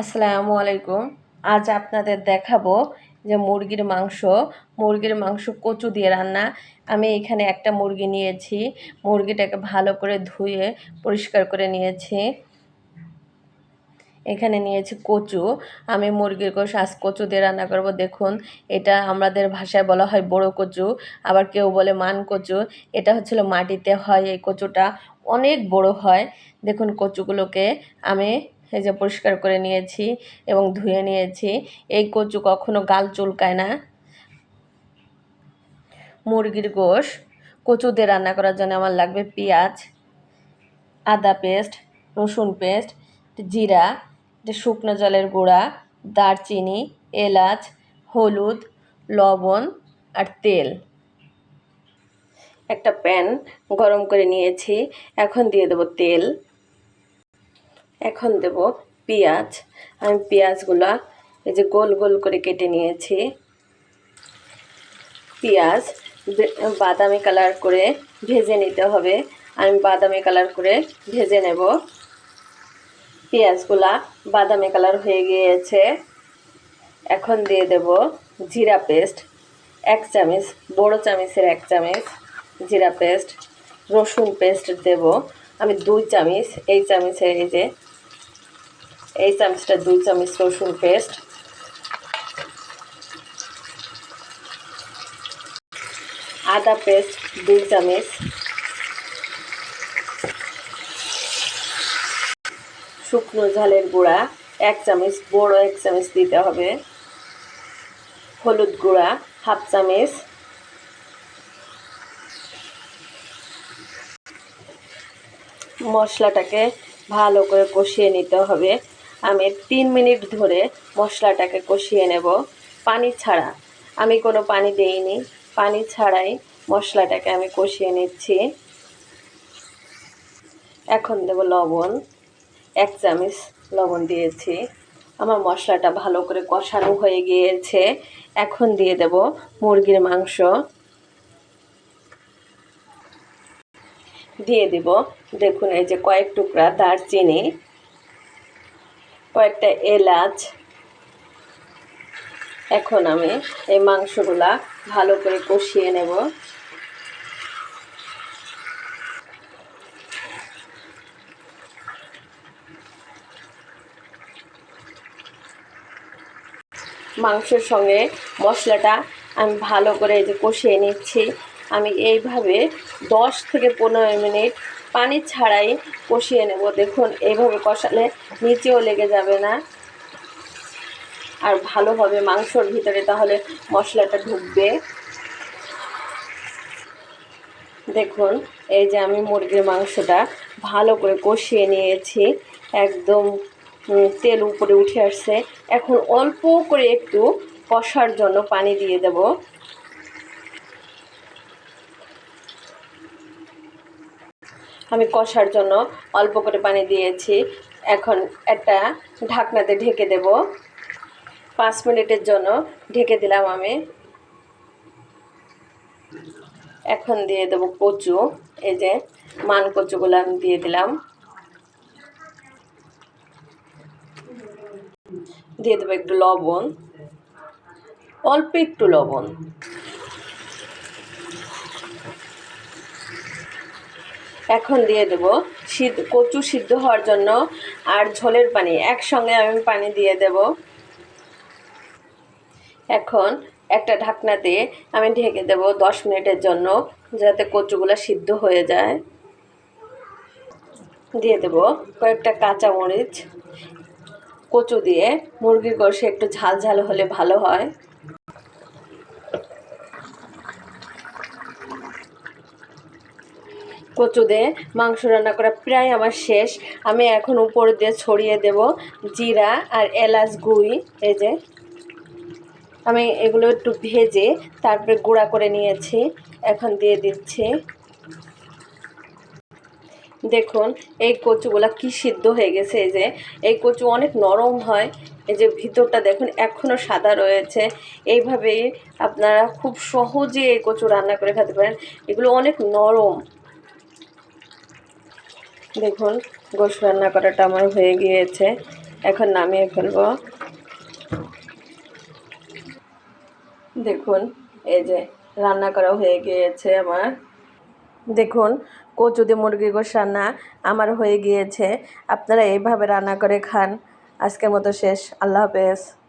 আসসালামু আলাইকুম। আজ আপনাদের দেখাবো যে মুরগির মাংস মুরগির মাংস কচু দিয়ে রান্না। আমি এখানে একটা মুরগি নিয়েছি। মুরগিটাকে ভালো করে ধুয়ে পরিষ্কার করে নিয়েছি। এখানে নিয়েছি কচু। আমি মুরগির গোশ আজ কচু দিয়ে রান্না করব। দেখুন, এটা আমাদের ভাষায় বলা হয় বড় কচু, আবার কেউ বলে মান কচু। এটা হচ্ছিল মাটিতে হয় এই কচুটা। অনেক বড় হয়। দেখুন কচুগুলোকে আমি এই যে পরিষ্কার করে নিয়েছি এবং ধুয়ে নিয়েছি। এই কচু কখনো গাল চুলকায় না। মুরগির গোশ। কচু দিয়ে রান্না করার জন্য আমার লাগবে পেঁয়াজ, আদা পেস্ট, রসুন পেস্ট, জিরা শুকনো জলের গুঁড়া, দারচিনি, এলাচ, হলুদ, লবণ আর তেল। একটা প্যান গরম করে নিয়েছি। এখন দিয়ে দেবো তেল। এখন দেব পেঁয়াজ। আমি পেঁয়াজগুলো এই যে গোল গোল করে কেটে নিয়েছি। পেঁয়াজ বাদামি কালার করে ভেজে নিতে হবে। আমি বাদামি কালার করে ভেজে নেব। পেঁয়াজগুলা বাদামি কালার হয়ে গিয়েছে। এখন দিয়ে দেব জিরা পেস্ট। এক চামচ, বড় চামচের এক চামচ জিরা পেস্ট। রসুন পেস্ট দেব। আমি দুই চামচ, এই চামচের এই যে এই চামচটা, দুই চামচ রসুন পেস্ট আদা পেস্ট দুই চামচ। শুকনো ঝালের গুঁড়া, এক চামচ, বড় এক চামচ দিতে হবে। হলুদ গুঁড়া, হাফ চামচ। মশলাটাকে ভালো করে কষিয়ে নিতে হবে। আমি তিন মিনিট ধরে মশলাটাকে কষিয়ে নেব। পানি ছাড়া। আমি কোনো পানি দেইনি। পানি ছাড়াই মশলাটাকে আমি কষিয়ে নিচ্ছি। এখন দেব লবণ। এক চামচ লবণ দিয়েছি। আমার মশলাটা ভালো করে কষানো হয়ে গিয়েছে। এখন দিয়ে দেব মুরগির মাংস। দিয়ে দিব। দেখুন, এই যে কয়েক টুকরা দারচিনি। কয়েকটা এলাচ। এখন আমি এই মাংসগুলা ভালো করে কষিয়ে নেব। মাংসের সঙ্গে মশলাটা আমি ভালো করে যে কষিয়ে নিচ্ছি। আমি এইভাবে দশ থেকে পনেরো মিনিট পানি ছাড়াই কষিয়ে নেব। দেখুন, এইভাবে কষালে নিচেও লেগে যাবে না। আর ভালো হবে মাংসর ভিতরে, তাহলে মশলাটা ঢুকবে। দেখুন, এই যে আমি মুরগির মাংসটা ভালো করে কষিয়ে নিয়েছি। একদম তেল উপরে উঠে আসছে। এখন অল্প করে একটু কষার জন্য পানি দিয়ে দেব। আমি কষার জন্য অল্প করে পানি দিয়েছি। এখন একটা ঢাকনাতে ঢেকে দেব। পাঁচ মিনিটের জন্য ঢেকে দিলাম আমি। এখন দিয়ে দেবো কচু। এই যে মান কচুগুলো আমি দিয়ে দিলাম। দিয়ে দেবো একটু লবণ। অল্প একটু লবণ। এখন দিয়ে দেব সিদ্ধ, কচু সিদ্ধ হওয়ার জন্য আর ঝোলের পানি। একসঙ্গে আমি পানি দিয়ে দেব। এখন একটা ঢাকনা দিয়ে আমি ঢেকে দেব দশ মিনিটের জন্য, যাতে কচুগুলো সিদ্ধ হয়ে যায়। দিয়ে দেব কয়েকটা কাঁচা মরিচ। কচু দিয়ে মুরগির গোশে একটু ঝাল ঝাল হলে ভালো হয়। কচু দিয়ে মাংস রান্না করা প্রায় আমার শেষ। আমি এখন উপর দিয়ে ছড়িয়ে দেব জিরা আর এলাচ গুঁড়ি, এই যে। আমি এগুলো একটু ভেজে তারপরে গুঁড়া করে নিয়েছি, এখন দিয়ে দিচ্ছি। দেখুন, এই কচুগুলা কি সিদ্ধ হয়ে গেছে, এই যে। এই কচু অনেক নরম হয়, এই যে ভিতরটা দেখুন এখনও সাদা রয়েছে। এইভাবেই আপনারা খুব সহজে এই কচু রান্না করে খেতে পারেন। এগুলো অনেক নরম। দেখুন, গোশ রান্না করাটা আমার হয়ে গিয়েছে। এখন নামিয়ে ফেলব। দেখুন, এই যে রান্না করা হয়ে গিয়েছে আমার। দেখুন, কচু দিয়ে মুরগির গোশ রান্না আমার হয়ে গিয়েছে। আপনারা এইভাবে রান্না করে খান। আজকের মতো শেষ। আল্লাহ হাফেজ।